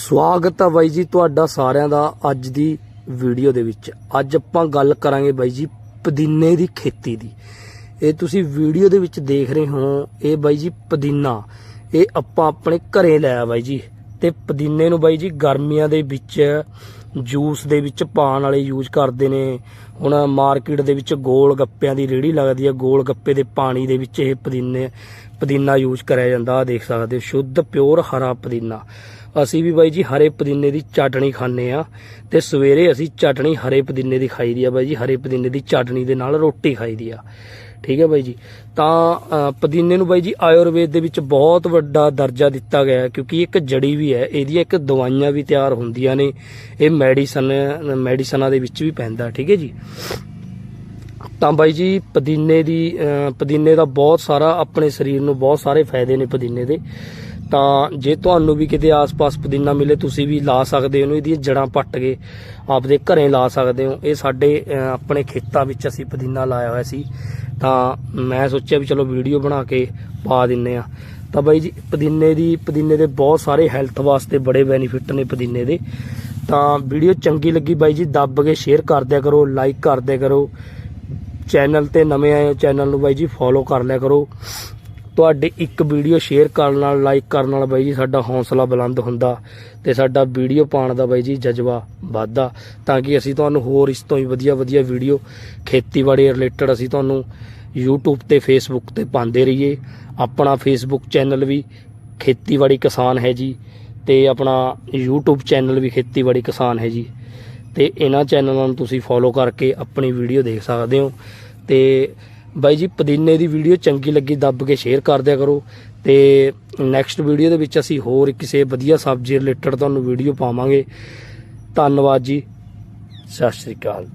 ਸਵਾਗਤ ਹੈ ਬਾਈ ਜੀ ਤੁਹਾਡਾ ਸਾਰਿਆਂ ਦਾ ਅੱਜ ਦੀ ਵੀਡੀਓ ਦੇ ਵਿੱਚ। ਅੱਜ ਆਪਾਂ ਗੱਲ ਕਰਾਂਗੇ ਬਾਈ ਜੀ ਪੁਦੀਨੇ ਦੀ ਖੇਤੀ ਦੀ। ਇਹ ਤੁਸੀਂ ਵੀਡੀਓ ਦੇ ਵਿੱਚ ਦੇਖ ਰਹੇ ਹੋ, ਇਹ ਬਾਈ ਜੀ ਪੁਦੀਨਾ। ਇਹ ਆਪਾਂ ਆਪਣੇ ਘਰੇ ਲਾਇਆ ਬਾਈ ਜੀ ਤੇ ਪੁਦੀਨੇ ਨੂੰ ਬਾਈ ਜੀ ਗਰਮੀਆਂ ਦੇ ਵਿੱਚ, ਜੂਸ ਦੇ ਵਿੱਚ ਪਾਣ ਵਾਲੇ ਯੂਜ਼ ਕਰਦੇ ਨੇ। ਹੁਣ ਮਾਰਕੀਟ ਦੇ ਵਿੱਚ ਗੋਲ ਗੱਪਿਆਂ ਦੀ ਰੇੜੀ ਲੱਗਦੀ ਹੈ ਗੋਲ ਗੱਪੇ ਦੇ ਪਾਣੀ ਦੇ ਵਿੱਚ ਇਹ ਪੁਦੀਨੇ, ਪੁਦੀਨਾ ਯੂਜ਼ ਕਰਿਆ ਜਾਂਦਾ। ਆ ਦੇਖ ਸਕਦੇ ਹੋ, ਸ਼ੁੱਧ ਪਿਓਰ ਹਰਾ ਪੁਦੀਨਾ। ਅਸੀਂ ਵੀ ਬਾਈ ਜੀ ਹਰੇ ਪੁਦੀਨੇ ਦੀ ਚਟਣੀ ਖਾਂਦੇ ਆ ਤੇ ਸਵੇਰੇ ਅਸੀਂ ਚਟਣੀ ਹਰੇ ਪੁਦੀਨੇ ਦੀ ਖਾਈ ਦੀ ਆ ਬਾਈ ਜੀ, ਹਰੇ ਪੁਦੀਨੇ ਦੀ ਚਟਣੀ ਦੇ ਨਾਲ ਰੋਟੀ ਖਾਈ ਦੀ ਆ। ਠੀਕ ਹੈ ਬਾਈ ਜੀ? ਤਾਂ ਪੁਦੀਨੇ ਨੂੰ ਬਾਈ ਜੀ ਆਯੁਰਵੇਦ ਦੇ ਵਿੱਚ ਬਹੁਤ ਵੱਡਾ ਦਰਜਾ ਦਿੱਤਾ ਗਿਆ ਕਿਉਂਕਿ ਇੱਕ ਜੜੀ ਵੀ ਹੈ, ਇਹਦੀਆਂ ਇੱਕ ਦਵਾਈਆਂ ਵੀ ਤਿਆਰ ਹੁੰਦੀਆਂ ਨੇ, ਇਹ ਮੈਡੀਸਨ, ਮੈਡੀਸਨਾਂ ਦੇ ਵਿੱਚ ਵੀ ਪੈਂਦਾ, ਠੀਕ ਹੈ ਜੀ? ਤਾਂ ਬਾਈ ਜੀ ਪੁਦੀਨੇ ਦੀ ਪੁਦੀਨੇ ਦਾ ਬਹੁਤ ਸਾਰਾ ਆਪਣੇ ਸਰੀਰ ਨੂੰ ਬਹੁਤ ਸਾਰੇ ਫਾਇਦੇ ਨੇ ਪੁਦੀਨੇ ਦੇ। ਤਾਂ ਜੇ ਤੁਹਾਨੂੰ ਵੀ ਕਿਤੇ ਆਸ-ਪਾਸ ਪੁਦੀਨਾ ਮਿਲੇ, ਤੁਸੀਂ ਵੀ ਲਾ ਸਕਦੇ ਹੋ ਇਹਦੀਆਂ ਜੜਾਂ ਪੱਟ ਕੇ ਆਪਦੇ ਘਰੇ ਲਾ ਸਕਦੇ ਹੋ। ਇਹ ਸਾਡੇ ਆਪਣੇ ਖੇਤਾਂ ਵਿੱਚ ਅਸੀਂ ਪੁਦੀਨਾ ਲਾਇਆ ਹੋਇਆ ਸੀ। ਤਾਂ ਮੈਂ ਸੋਚਿਆ ਵੀ ਚਲੋ ਵੀਡੀਓ ਬਣਾ ਕੇ ਪਾ ਦਿੰਨੇ ਆ। ਤਾਂ ਬਾਈ ਜੀ, ਪੁਦੀਨੇ ਦੀ, ਪੁਦੀਨੇ ਦੇ ਬਹੁਤ ਸਾਰੇ ਹੈਲਥ ਵਾਸਤੇ ਬੜੇ ਬੈਨੀਫਿਟ ਨੇ ਪੁਦੀਨੇ ਦੇ। ਤਾਂ ਵੀਡੀਓ ਚੰਗੀ ਲੱਗੀ ਬਾਈ ਜੀ, ਦੱਬ ਕੇ ਸ਼ੇਅਰ ਕਰ ਦਿਆ ਕਰੋ, ਲਾਈਕ ਕਰ ਦਿਆ ਕਰੋ। ਚੈਨਲ ਤੇ ਨਵੇਂ ਆਏ ਹੋ, ਚੈਨਲ ਨੂੰ ਬਾਈ ਜੀ ਫੋਲੋ ਕਰ ਲਿਆ ਕਰੋ। ਤੁਹਾਡੇ ਇੱਕ ਵੀਡੀਓ ਸ਼ੇਅਰ ਕਰਨ ਨਾਲ ਲਾਈਕ ਕਰਨ ਨਾਲ ਬਾਈ ਜੀ, ਸਾਡਾ ਹੌਸਲਾ ਬੁਲੰਦ ਹੁੰਦਾ ਤੇ ਸਾਡਾ ਵੀਡੀਓ ਪਾਉਣ ਦਾ ਬਾਈ ਜੀ ਜਜ਼ਬਾ ਵੱਧਦਾ। ਤਾਂ ਕਿ ਅਸੀਂ ਤੁਹਾਨੂੰ ਹੋਰ ਇਸ ਤੋਂ ਹੀ ਵਧੀਆ ਵਧੀਆ ਵੀਡੀਓ ਖੇਤੀਬਾੜੀ ਰਿਲੇਟਡ ਅਸੀਂ ਤੁਹਾਨੂੰ YouTube ਤੇ Facebook ਤੇ ਪਾਉਂਦੇ ਰਹੀਏ। ਆਪਣਾ Facebook ਚੈਨਲ ਵੀ ਖੇਤੀਬਾੜੀ ਕਿਸਾਨ ਹੈ ਜੀ ਤੇ ਆਪਣਾ YouTube ਚੈਨਲ ਵੀ ਖੇਤੀਬਾੜੀ ਕਿਸਾਨ ਹੈ ਜੀ। ਤੇ ਇਹਨਾਂ ਚੈਨਲਾਂ ਨੂੰ ਤੁਸੀਂ ਫੋਲੋ ਕਰਕੇ ਆਪਣੀ ਵੀਡੀਓ ਦੇਖ ਸਕਦੇ ਹੋ। ਤੇ ਬਾਈ ਜੀ, ਪੁਦੀਨੇ ਦੀ ਵੀਡੀਓ ਚੰਗੀ ਲੱਗੀ ਦੱਬ ਕੇ ਸ਼ੇਅਰ ਕਰ ਦਿਆ ਕਰੋ ਤੇ ਨੈਕਸਟ ਵੀਡੀਓ ਦੇ ਵਿੱਚ ਅਸੀਂ ਹੋਰ ਕਿਸੇ ਵਧੀਆ ਸਬਜ਼ੀ ਰਿਲੇਟਡ ਤੁਹਾਨੂੰ ਵੀਡੀਓ ਪਾਵਾਂਗੇ। ਧੰਨਵਾਦ ਜੀ। ਸਤਿ ਸ਼੍ਰੀ ਅਕਾਲ।